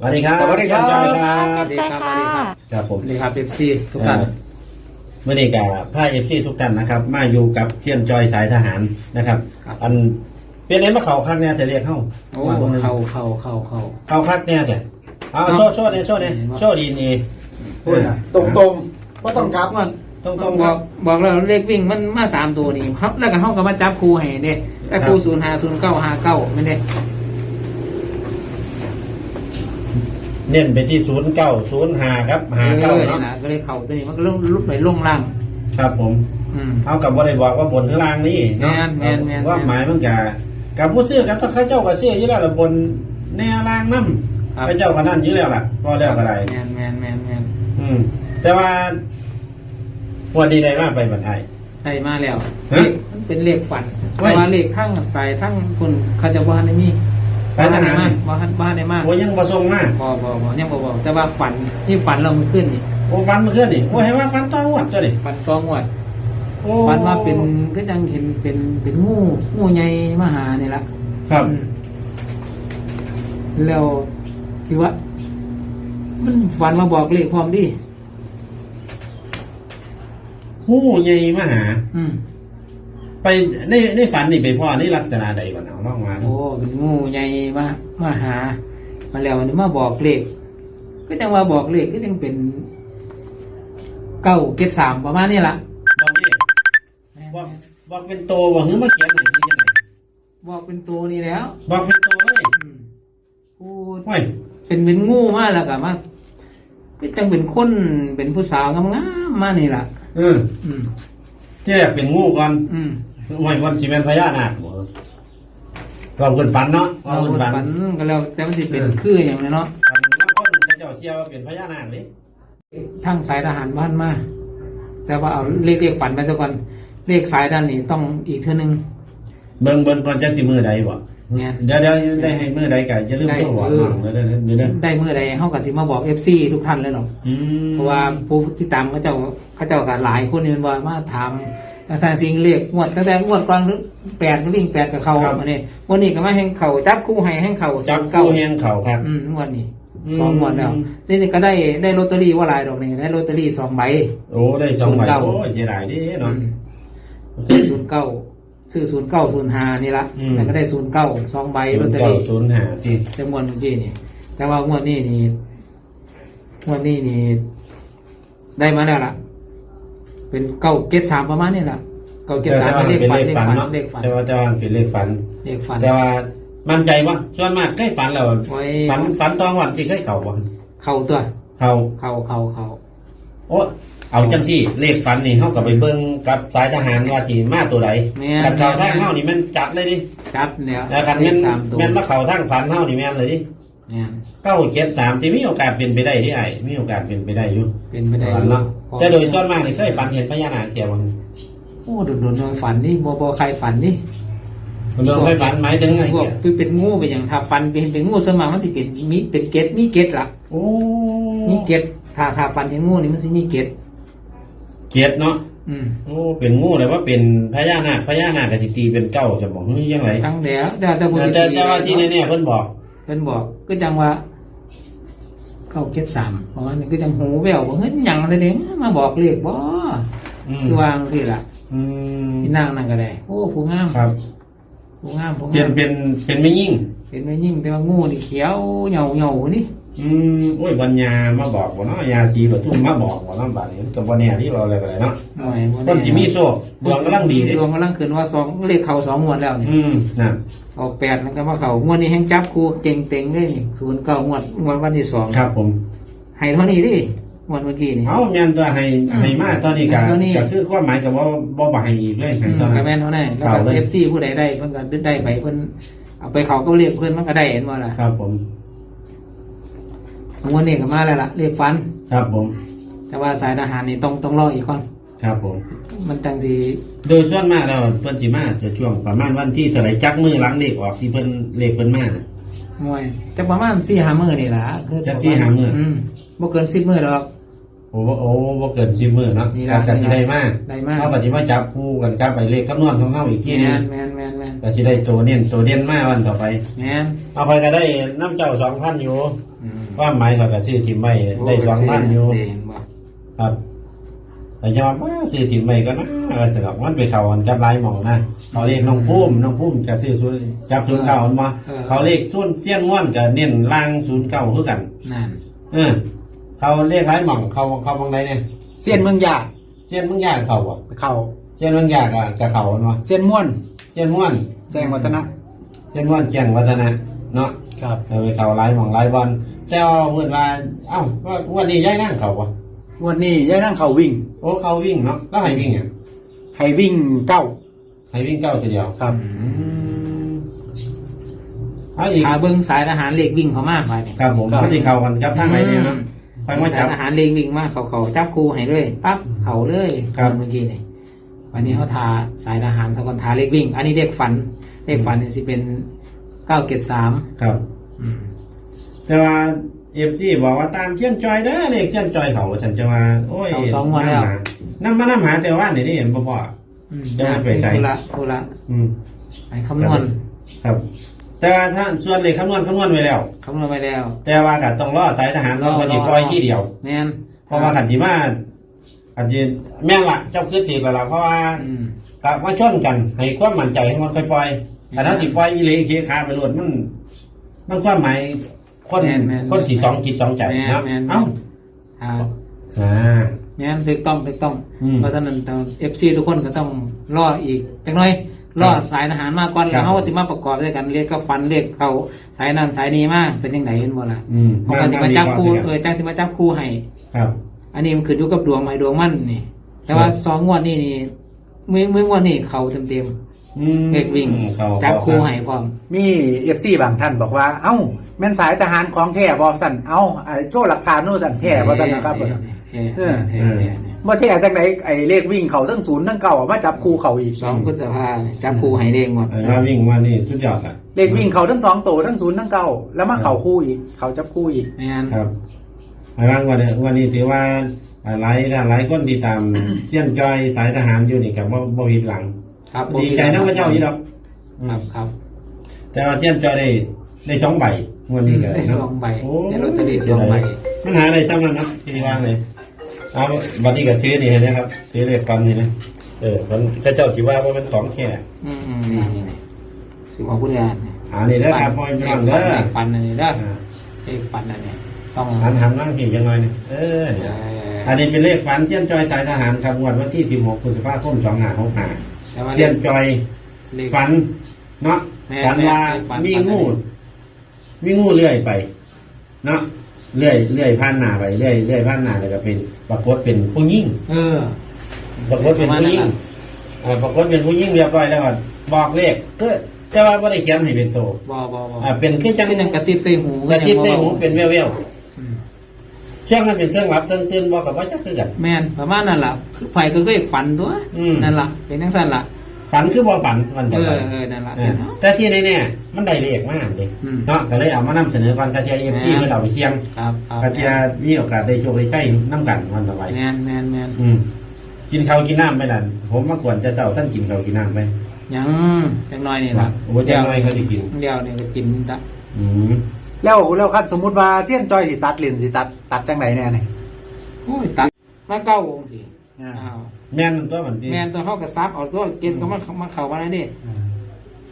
สวัสดีครับสวัสดีครับ สวัสดีครับเจ็บใจค่ะ ครับผมสวัสดีครับเอฟซีทุกท่านเมื่อนี้กับผ้าเอฟซีทุกท่านนะครับ มาอยู่กับเทียนจอยสายทหารนะครับ อันเป็นไงมาเขาคักเนี่ยจะเรียกเข้าโอ้ว่าบ่เข้าเข้าเข้าเข้าเขาคักเนี่ยแต่เอาเนาะโซ่โซ่เนี่ยโซ่เนี่ยโซ่ดีนี่พูดนะตรงตรงๆก็ต้องกลับว่าตรงตต้รองงบคอรักบบอกแล้วเลขวิ่งมันมาสามตัวนี่ครับ แล้วก็ห้องก็มาจับครูให้เด้แต่ครูครับศูนย์ห้าศูนย์เก้าห้าเก้าไม่ได้ เน้นไปที่ศูนย์เก้าศูนย์ห้าครับหาเก้าเออนี่เนาะนะก็เลยเข้าตัวนี้มันก็ลุกลุกไปลงล่าง ครับผมอืมเอากับว่าได้บอกว่าบนข้างล่างนี่เนาะแม่นแม่นแม่น ว่าหมายมันกับกับผู้ซื้อกับต้องเข้าเจ้ากับซื้ออยู่แล้วล่ะบนแนวล่างน้ครับำพระเจ้าก็นั่นอยู่แล้วล่ะพอแล้วก็ได้แมนแมนแมนแมนอืม แต่ว่าวันดีใดมากไปบันได ได้มาแล้วฮะ เลขมันเป็นเลขฝันเฮ้ยแต่ว่าเลขทั้งสายทั้งคนเขาจะว่าในนี่ สายทหารว่าหันบ้านได้มากโอ้ยังประทรงมากบอบอบอยังบอบอแต่ว่าฝันที่ฝันเรามันขึ้นนี่โอ้ฟันเมื่อคืนนี่โอ้เห็นว่าฟันต้องวัดจ้ะดิฝันตองวดโอ้ฝันว่าเป็นก็ยังเห็นเป็นเป็นงูงูใหญ่มาหานี่ละครับอืมแล้วที่ว่า มันฝันมาบอกเลขพร้อมดิหูใหญ่มาหา อืม ไปในในฝันนี่ไปพ่อนี่ลักษณะใดก่อนเอาลองมาดูโอ้เป็นงูใหญ่มามาหา มาแล้วมันมาบอกเลขก็จังว่าบอกเลขก็ยังเป็นเก้าเกตสามประมาณนี้ละบอกนี่บอกบอกเป็นโตบอกเฮ้ยมาเขียนหน่อยนี่ยังไงบอกเป็นตัวนี้แล้วบอกเป็นโตเลยอืมพูดโอ้ยเป็นเป็นงูมาแล้วก็มาก็จังเป็นคนเป็นผู้สาวงามๆมานี่ล่ะ เอออืม ที่แรกเป็นงูก่อน อืม โอ้ยวันสีเป็นพญานาคบ่เราเกินฝันเนาะเราเราเกินฝันฝันก็แล้วแต่มันสิเป็นเออคืออย่างนี้เนาะฝันแล้วคนเขาเจ้าเชื่อว่าเป็นพญานาคเลยทั้งสายทหารบ้านมาแต่ว่าเอาเลขเลขฝันไปซะก่อนเลขสายด้านนี้ต้องอีกเท่านึงเบิ่งเบิ่งก่อนจะสิมือใดบ่แม่นเดี๋ยวเดี๋ยวได้ให้มือใดกันจะลืมโทรบอกได้น้องเด้อเด้อเด้อเด้อได้เมื่อใดเฮาก็สิมาบอก FC ทุกท่านเลยเนาะอืมเพราะว่าผู้ที่ตามเขาเจ้าเขาเจ้าก็หลายคนนี่มันว่ามาถาม อาจารย์สิงห์เลขงวดตั้งแต่งวดก่อนแปดก็วิ่งแปดกับเขาอันนี้วันนี้ก็มาแห่งเขาจับคู่ให้แห่งเขาจับเก้าคู่เฮียงเขาครับ อืมงวดนี้อืม สองงวดแล้วนี่ก็ได้ได้ลอตเตอรี่ว่าหลายดอกนี่ได้ลอตเตอรี่สองใบ โอ้ได้สองใบศูนย์เก้า โอ้ยเสียดายเดิเนาะ ซื้อศูนย์เก้าซื้อศูนย์เก้าศูนย์ห้านี่ละอืม แล้วก็ได้ศูนย์เก้าสองใบลอตเตอเก้ารี่ศูนย์ห้าที่จำนวนเมื่อกี้นี่ แต่ว่างวดนี้นี่งวดนี้นี่ ได้มาแล้วล่ะ เป็นเก้าเกตสามประมาณนี้ล่ะเก้าเกตแต่สามว่าเป็นเลเป็นขฝันเลเลขขฝัฝันนเนาะเลขฝันแต่ว่าแต่ว่าเป็นเลขฝันเลขฝัน แต่ว่ามั่นใจว่าส่วนมากใกล้ฝันแล้วไว้ฝันฝันตอนวันที่เคยเข่าบ่เข่าตัวเขาเข่าเข่าเข่าโอ้เอาจังซี่เลขฝันนี่เฮาก็ไปเบิ่งกับสายทหารว่าสิมาตัวใดแม่คันเข้าทางเฮานี่แม่นจัดเลยดิจัดแล้วแล้วคันเลแม่ขนสามตัวแม่นมาเข้าทางฝันเฮานี่แม่นเลยดิ แม่นเก้าเจ็ดสามที่มีโอกาสเป็นไปได้ที่ไอ้มีโอกาสเป็นไปได้อยู่เป็นไปได้ฝันเนาะแต่โดยส่วนมากนี่เคยฝันเห็นพญานาคเกี่ยวมันโอ้โดดโดดๆฝันนี่บ่บ่ใครฝันนี่มันโดนเคยฝันหมายถึงไงพวกเกี่ยวคือเป็นงูเป็นอย่างถ้าฟันเป็นเป็นงูสวนมากมันสิเป็นมีเป็นเกตมีเกตล่ะโอ้มีเกตถ้าถ้าฟันเห็นงูนี่มันสิมีเกตเจ็ดเนาะอืมโอ้เป็นงูเลยว่าเป็นพญานาคพญานาคกสิตีเป็นเก้าจะบอกเฮ้ยยังไงทั้งแล้วแต่แต่ผู้แต่แต่ว่าที่แน่ๆเพิ่นบอกเพิ่นบอก ก็จังว่าเข้าเกตสามเพราะว่านี่ก็จังหูแววบอกเฮ้ยหยังแสดงมาบอกเลขบ่อืมคือวางสิล่ะอืมพี่นางนั่นก็ได้ โอ้ผู้งามครับผู้งามผู้เปลี่ยงานมเป็นเป็นไม่ยิ่งเป็นไม่ยิ่งแต่ว่างูนี่เขียวเหหี่ยวเหหี่ยวนี่ อืมโอ้ยบัญญามาบอกว่าเนาะยาสีประทุมมาบอกว่าเนาะบาดนี้กับบ่แน่ที่เราอะไรไปเลยเนาะหน่อยบ่คแน่นที่มีโชคดวงกำลังดีเด้ดวงกำลังขึ้นว่าสองเลขเข้าสองงวดแล้วนี่อืมน่ะออกแปดแล้วก็มาเขางวดนี้แห้งจับครูเก่งเต็งเลยนี่ศูนย์เก้างวดงวดวันที่สองครับผม ให้เท่านี้ดิงวดเมื่อกี้นี่ เอาแม่นตัวให้ให้มาตอนนี้ก็ตอนนี้ ก็คือความหมายกับว่าบ่บ่ให้อีกเลยให้อืมตอนกนั้ระน แมนเท่านั้นแล้วเอาก็เลย เอฟซีผู้ใดได้เพิ่นก็ได้ไปเพิ่นเอาไปเขาก็เรียกเพิ่นมันก็ได้เห็นว่าล่ะ ครับผม งวดนี้ก็มาแล้วล่ะเรียกฟัน ครับผม แต่ว่าสายทหารนี่ต้องต้องรออีกก่อน ครับผม มันจังสิโดยส่วนมากแล้วเพิ่นสิมาจะช่วงประมาณวันที่เท่าไหร่จักมือหลังเลขออกที่เพิ่นเลขเพิ่นมาน่ะ มวยจะประมาณสี่ห้ามื้อนี่ล่ะคือจะสี่ห้ามื้ออื มบ่เกิน10มื้อดอก โอ้โอ้บ่เกิน10มื้อเนาะนี่ก็ล่ะก็สิได้มาได้มา เฮาก็สิมาจับคู่กันจับไปเลขคำนวณของเฮาอีกทีแมนึงนแมนแมนนแมน ก็สิได้ตัวเน้นตัวเด่นมาวันต่อไป แมนเอาไปก็ได้น้ำเจ้าสองพันอยู่อืมว่าหมายเขาก็ซื้อทิมไว้ได้สองพันอยู่ เด่นบ่ครับแต่ยอมว่าซื้อทิมไว้ก็น่าก็สำหรับมันไปเขาอันกับลายหมองนะเขาเลขน้องพุ่มน้องพุ่มจะซื้อศูนย์จับศูนย์เก้าอันมาเขาเลขส่วนเสี้ยนม้วนก็เน้นล่างศูนย์เก้าคือกัน นั่นเออ เขาเลขลายหมองเขาเขาบางใดเนี่ยเซียนเมืองยากเสี้ยนมึงยากเขาบ่เขาเสี้ยนมึงยากอะกับเขาอันมาเซียนม่วน เสี้ยนม้วนแจ้งวัฒนะเสี้ยนม้วนแจ้งวัฒนะเนาะครับเอาไปเขาหลายหมองหลายบอลแต่ว่าเพื่อนว่าเอ้าว่าวันนี้ย้ายนั่งเขาวะงวันนี้ย่ายนั่งเขาวิ่ง โอ้เขาวิ่งเนาะแล้วให้วิ่งอะให้วิ่งเก้าให้วิ่งเก้าตัวเดียวครับเอาอีกขาเบิ้งสายทหารเลขวิ่งเขามากไปเนี่ยครับผมครับพอดีเขากันครับทางไหนเนี่ยเนาะค่อยมาจัสาบยทหารเลขวิ่งมากเขาเขาจับครูให้เลยปั๊บเขาเลยครับเมื่อกี้นี่ วันนี้เขาทาสายทหารสกอนทาเลขวิ่ง อันนี้เลขฝัน เลขฝันเนี่ยสิเป็นเก้าเกตสามครับแต่ว่าเอฟซีบอกว่าตามเชี่ยนจอยเด้อเลขเชี่ยนจอยเขาฉันจะมาโอ้ยเขาสองวันแล้วน้ำมาน้ำหาแต่ว่านี่นี่เห็นพ่อพ่ออืมจะไม่ไปใส่ธุระธุระอืมไปคำนวณครับ แต่ว่าถ้าส่วนเลขคำนวณคำนวณไว้แล้วคำนวณไปแล้ว แต่ว่าก็ต้องรอสายทหารรอคนที่ปล่อยที่เดียวแม่นเพราะว่าขันที่มา ขันที่แม่นละเจ้าคือถีบไปละเพราะว่าอืม กับมาชนกัน ให้ความมั่นใจให้มันค่อยปล่อยแต่ถ้าสิปล่อยอีเหลเคขาไปรวดมันมันความหมายคนแม่นแม่นคนที่สองจิตสองใจแม่นนะแม่น เอ้าอ่าอ่า แม่นถูกต้องถูกต้อง อืมเพราะฉะนั้นเอฟซีทุกคนก็ต้องรออีกจังน้อยรอครับสายทหารมากก่อนครัแล้บ วเขาก็สิมาประกอบด้วยกันเรียกก็ฟันเรียกเขาสายนั้นสายนี้มาเป็นยังไงเห็นบ่ล่ะอืมเขาก็สิมาจับคู่มาเออจังสิมาจับคู่ให้ ครับ อันนี้มันขึ้นอยู่กับดวงไม้ดวงมันนี่ แต่ว่าครับสองงวดนี่นี่มือมืองวดนี่เขาเต็มเต็มอืมๆเลขวิ่งเขาจับคู่เขาให้พร้อม มีเอฟซีบางท่านบอกว่า เอ้า แม่นสายทหารของแท้บอสันเอ้าไอ้โจ้หลักฐานโน่นสันแท้บอสันนะครับเออเออเออเออเออว่าแท้จังไหนไอ้เลขวิ่งเขาทั้งศูนย์ทั้งเก้าเอามาจับคู่เขาอีก สองพฤษภาจับคู่ให้เลขหมดเออว่าวิ่งว่านี่ทุกยอดอะเลขวิ่งเขาทั้งสองโตทั้งศูนย์ทั้งเก้าแล้วมาเขาคู่อีก เขาจับคู่อีกแม่นครับ อันนั้นวันนี้วันนี้ถือว่าอ่าหลายหลายคนที่ตามเชี่ยนจอยสายทหารอยู่นี่กับบ่บ่ผิดหลัง ครับดีใจน้ำพระเจ้าอีดอกครับครับ แต่ว่าเชี่ยนจอยได้ได้สองใบงวันนี้ก็ได้เนาะสองใบโอ้ได้ลอตเตอรี่สองใบมันหาอะไรซ้ำนั่นเนาะที่ว่างเลยเอาวันนี้ก็ถือนี่เห็นไหมครับถือเลขฟันนี่นะเออมันถ้าเจ้าถือว่าว่ามันของแค่อืมอืมนี่นี่นี่สิบหกพุทธานอ่านี่นะครับพ่อพี่น้องเด้อเลขฟันอันนี้เด้ออ่าเลขฟันอันนี้ ต้องหันหันนั่งผีจังหน่อยนี่เออเอเนี่ยออันนี้เป็นเลขฝันเชี่ยนจอยสายทหารครับงวดวันที่16พฤษภาคม2565แต่ว่าเลเชี่ยขนจอยเลขฝันเนาะแม่ฝันว่าแม่ฝัน มีฝันงูมีงูเลื่อยไป เนาะเลื่อยเลื่อยผ่านหน้าไปเลื่อยเลื่อยผ่านหน้าแล้วก็เป็นปรากฏเป็นผู้หญิงเออ ปรากฏเป็นผู้หญิงอ่าปรากฏเป็นผู้หญิงเรียบร้อยแล้วก็บอกเลขก็แต่ว่าไม่ได้เขียนให้เป็นโตบอบอบออ่าเป็นคือจังเป็นหยังกระซิบใส่หูกระชิบใส่หูเป็นแว่วอืมๆ เชื่องนั้นเป็นเครื่องรับเครื่องตื่นบอกกับว่าจะคือกันแม่นประมาณนั่นล่ะคือไฟก็เคยฝันตัวอืมนั่นล่ะเป็นทั้งสั้นล่ะฝันคือบ่ฝันมันเอต่ออไปเออนั่นล่ะเอเป็อนเนาะแต่ที่แน่ๆมันได้เลขมากเลยอืมเนาะก็เลยเอามานำเสนอก่อนกระเทียเอฟที่แม่เพื่อเราไปเสี่ยงครับครับกระเทียมีโอกาสได้โชคได้ใช้น้ำกันวันต่อไปแมนแมนแมนอืมกินข้าวกินน้ำไปนั่นผมมากวนจะเจ้าท่านกินข้าวกินน้ำไปยังจังน้อยนี่ล่ะโอ้จังน้อยเขาสิกินเดียวนี่ก็กินตะอืม แล้วแล้วคันสมมติว่าเซียนจอยสิตัดเลนสิตัดตัดจังไหนแน่เนี่ยโอ้ยตัดมาเก้าองค์สิอ่าอ้าวแม่นตัวมันดีแมนตัวเขากระซับเอาตัวเกณฑ์ก็มามาเข้ามาแล้วนี่อ่า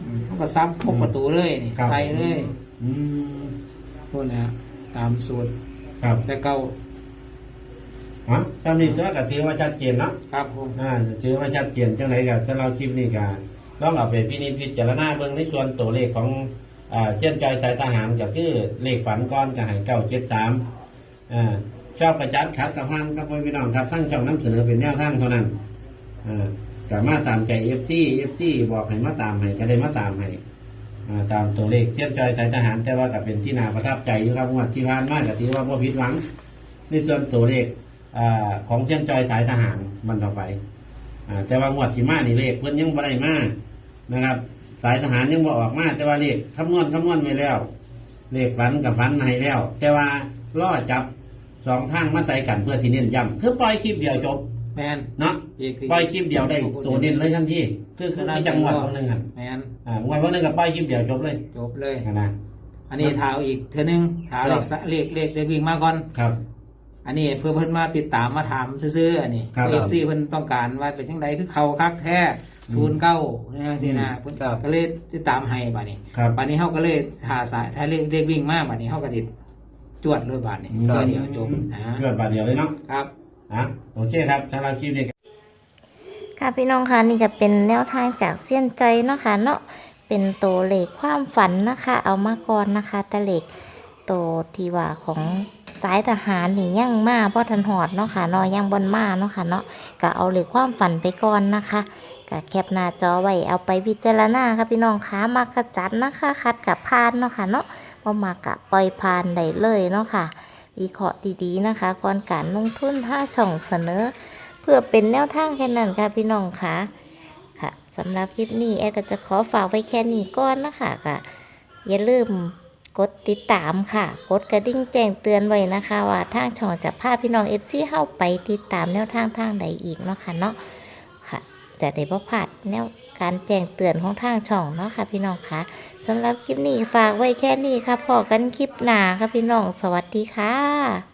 อืมเขากระซับพกประตูเลยนี่ครับ ใส่เลยอืมพูดนะตามสูตรครับแต่เก้าอ๋อสำนีตัวก็ถือว่าชัดเจนเนาะครับผมอ่าถือว่าชัดเจนจังไรกับถ้าเราคลิปนี้ก็ลองเอาไปพินิจพิจารณาเบิ่งในส่วนตัวเลขของ อ่าเช่นจอยสายทหารก็คือเลขฝันก้อนก็ให้เก้าเจ็ดสามอ่าชอบประจัดขัดกับพันครับพี่น้องครับทั้งช่องน้ำเสนอเป็นแนวทางเท่านั้นอ่าก็มาตามใจเอฟซีเอฟซีบอกให้มาตามให้ก็ได้มาตามให้อ่าตามตัวเลขเช่นจอยสายทหารแต่ว่าก็เป็นที่นาประทับใจอยู่ครับงวดที่ผ่านมาก็ถือว่าบ่ผิดหวังในส่วนตัวเลขอาของเชียนจอยสายทหารมันต่อไปอ่าแต่ว่างวดสีมานี่เลขเพิ่นยังบ่ได้มากนะครับ สายทหารยังบ่ออกมา แต่ว่าเลขคำนวณคำนวณไว้แล้ว เลขฝันกับฝันให้แล้ว แต่ว่าล่อจับสองทางมาใส่กันเพื่อสิเน้นย้ำคือปล่อยคลิปเดียวจบแมนเนาะอีกคือปล่อยคลิปเดียวได้ตัวเน้นเลยทันทีคือคือที่จังหวัดวันหนึ่งครับแมนอ่างวดวันหนึ่งกับปล่อยคลิปเดียวจบเลยจบเลยนะอันนี้ท้าอีกเธอหนึงท้าเลขสะเลขเลขเลขวิ่งมาก่อนครับ อันนี้เพื่อเพิ่นมาติดตามมาถามซื่อๆอันนี้ครับเอฟซีเพิ่นต้องการว่าเป็นจังไดคือเขาคักแท้ ศูนย์เก้าเนี่ยสินะเพิ่นครับก็เลยติดตามให้บัดนี้ครับ บัดนี้เฮาก็เลยหาสายถ้าเลขเลขวิ่งมาบัดนี้เฮาก็ติดจวดเลยบัดนี้ครับ ตัวเดียวจบนะเกิดบาทเดียวเลยเนาะครับ อะโอเคครับสำหรับคลิปนี้ ค่ะพี่น้องคะนี่ก็เป็นแนวทางจากเสี้ยนใจเนาะค่ะเนาะเป็นตัวเลขความฝันนะคะ เอามาก่อนนะคะแต่เลขตัวที่ว่าของ สายทหารนี่ยังมาพ่ทันหอดเนาะค่ะนาะยังบนมาเนาะค่ะเนาะก็เอาเลขความฝันไปก่อนนะคะก็แคปหน้าจอไว้เอาไปพิจารณาค่ะพี่น้องคะมากระจัดนะคะคัดกับพานเนาะค่ะเนาะบ่มากะปล่อยพานได้เลยเนาะค่ะวิเคราะห์ดีๆนะคะ ก่อนการลงทุนถ้าช่องเสนอ เพื่อเป็นแนวทางแค่นั้นค่ะพี่น้องค่ะค่ะสำหรับคลิปนี้แอดก็จะขอฝากไว้แค่นี้ก่อนนะคะค่ะอย่าลืม กดติดตามค่ะ กดกระดิ่งแจ้งเตือนไว้นะคะว่าทางช่องจะพาพี่น้องเอฟซีเข้าไปติดตามแนวทางทางใดอีกเนาะค่ะเนาะค่ะ จะได้บ่พลาดแนวการแจ้งเตือนของทางช่องเนาะค่ะพี่น้องค่ะสำหรับคลิปนี้ฝากไว้แค่นี้ค่ะพอกันคลิปหน้าค่ะพี่น้องสวัสดีค่ะ